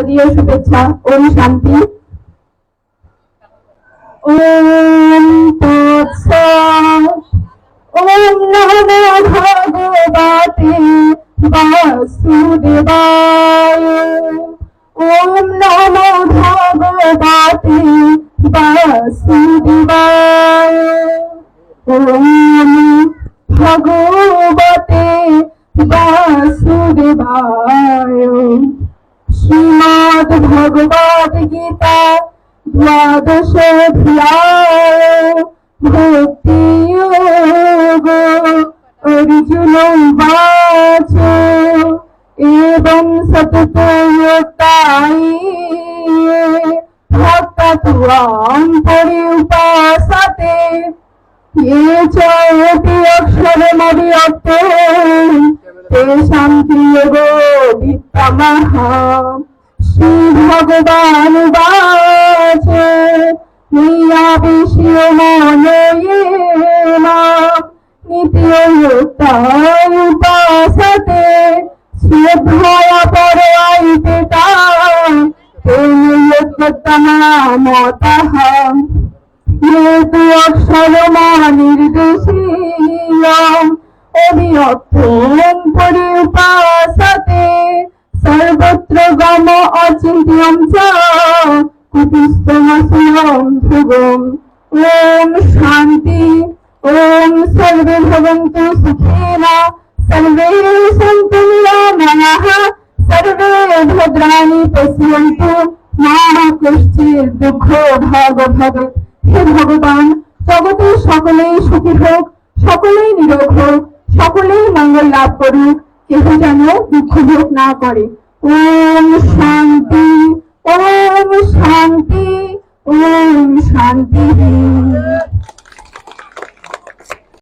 শারদীয় শুভেচ্ছা ওম শান্তি। ওম ওম নমো ভগবতে বাসুদেবায়। ওম নমো ভগবতে বাসুদেবায়। ওম ভগবতে বাসুদেবায়। শ্রীমদ ভগবদ গীতা দ্বাদশ অধ্যায় ভক্তি যোগ অর্জুন বাচ এবং সততয়তাই ভক্তা তুয়াম পরিউপাসতে ये च इति अक्षरमभियक्ते तेषां प्रियगो वित्तमः ভগবান বাছে প্রিয়া বিষ্ণু মনে নিত্য উপাসতে, শ্রদ্ধা পরাইতে তামতহ যেহেতু অক্ষরমা নির্দেশীয় অভিয়ত্তম পরিপা ওম সর্বে ভবন্তু সুখেনা, সর্বে সন্তু নিরাময়াঃ সর্বে ভদ্রাণি পশ্যন্তু। মা কশ্চিৎ দুঃখ ভাগ ভগৎ হে ভগবান জগতের সকলেই সুখী হোক, সকলেই নিরোগ হোক, সকলেই মঙ্গল লাভ করুক, কেহ যেন দুঃখ ভোগ না করে। ওম ওম শান্তি ওম শান্তি